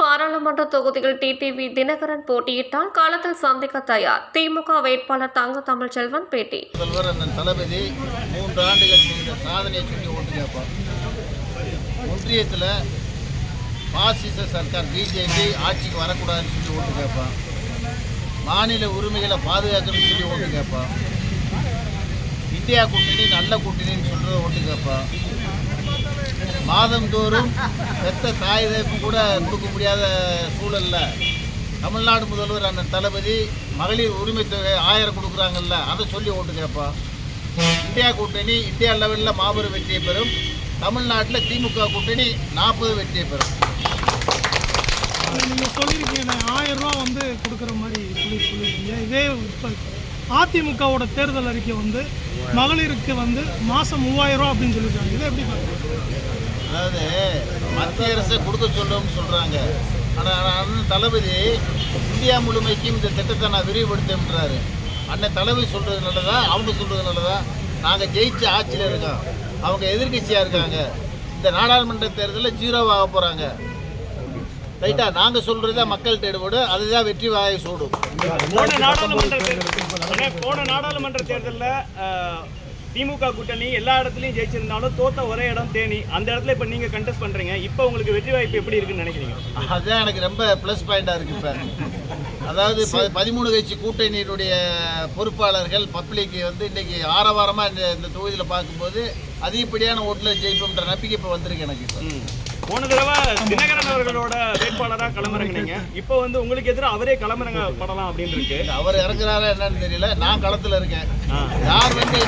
பாராளுமன்ற தொகுதியில் டிடிவி தினகரன் போட்டியிட்டால் களத்தில் சந்திக்க தயார். திமுக வேட்பாளர் தங்க தமிழ்ச்செல்வன் பேட்டி. முதல்வர் தளபதி மூன்று ஆண்டுகள் செய்த சாதனையை சொல்லி ஓட்டு கேட்பார். ஒன்றியத்தில் பாசிச சர்க்கார் பிஜேபி ஆட்சிக்கு வரக்கூடாதுன்னு சொல்லி ஓட்டு கேட்போம் மாநில உரிமைகளை பாதுகாக்கணும்னு சொல்லி ஓட்டு கேட்பான் இந்தியா கூட்டணி நல்ல கூட்டணின்னு சொல்கிறத ஓட்டு கேட்போம் மாதந்தோறும் பெத்த தாய் தகப்பு கூட கொடுக்க முடியாத சூழல்ல தமிழ்நாடு முதல்வர் அண்ணன் தளபதி மகளிர் உரிமை தொகை ஆயிரம் கொடுக்குறாங்கல்ல அதை சொல்லி ஓட்டு கேட்போம் இந்தியா கூட்டணி இந்தியா லெவலில் மாபெரும் வெற்றியை பெறும். தமிழ்நாட்டில் திமுக கூட்டணி நாற்பது வெற்றியை பெறும். நீங்கள் சொல்லியிருக்கீங்க ஆயிரம் ரூபா வந்து கொடுக்குற மாதிரி சொல்லி சொல்லியிருக்கீங்க. இதே இப்போ அதிமுகவோட தேர்தல் அறிக்கை வந்து மகளிருக்கு வந்து மாதம் மூவாயிரம் ரூபா அப்படின்னு சொல்லியிருக்காங்க. இதை எப்படி பார்க்குறீங்க? அதாவது மத்திய அரசை கொடுக்க சொல்லும்னு சொல்கிறாங்க ஆனால் அண்ணன் தளபதி இந்தியா முழுமைக்கும் இந்த திட்டத்தை நான் விரிவுபடுத்தேன்றாரு அண்ணன் தளபதி சொல்கிறது நல்லதா? அவங்க சொல்கிறது நல்லதா? நாங்கள் ஜெயிச்ச ஆட்சியில் இருக்கோம். அவங்க எதிர்க்கட்சியாக இருக்காங்க. இந்த நாடாளுமன்ற தேர்தலில் ஜீரோவாக போகிறாங்க ரைட்டா? நாங்கள் சொல்கிறத மக்கள்கிட்ட எடுபடும் அதுதான் வெற்றி வாயை சூடும். போன நாடாளுமன்ற தேர்தல் போன நாடாளுமன்ற தேர்தலில் திமுக கூட்டணி எல்லா இடத்துலையும் ஜெயிச்சிருந்தாலும் தோத்த ஒரே இடம் தேனி. அந்த இடத்துல இப்போ நீங்கள் கண்டெஸ்ட் பண்ணுறீங்க இப்போ உங்களுக்கு வெற்றி வாய்ப்பு எப்படி இருக்குன்னு நினைக்கிறீங்க? அதுதான் எனக்கு ரொம்ப ப்ளஸ் பாயிண்டாக இருக்குது இப்போ. அதாவது பதிமூணு கட்சி கூட்டணியினுடைய பொறுப்பாளர்கள் பப்ளிக் வந்து இன்னைக்கு ஆரவாரமாக இந்த இந்த தொகுதியில் பார்க்கும்போது அதிகப்படியான ஓட்டில் ஜெயிப்போம்ன்ற நம்பிக்கை இப்போ வந்திருக்கு எனக்கு இப்போ. போன தடவை தினகரன் அவர்களோட வேட்பாளராக களமிறங்கினீங்க. இப்போ வந்து உங்களுக்கு எதிராக அவரே களமிறங்க படலாம் அப்படின்னு இருக்கு அவர் இறங்குறாரா என்னன்னு தெரியல. நான் களத்தில் இருக்கேன். யார் வந்து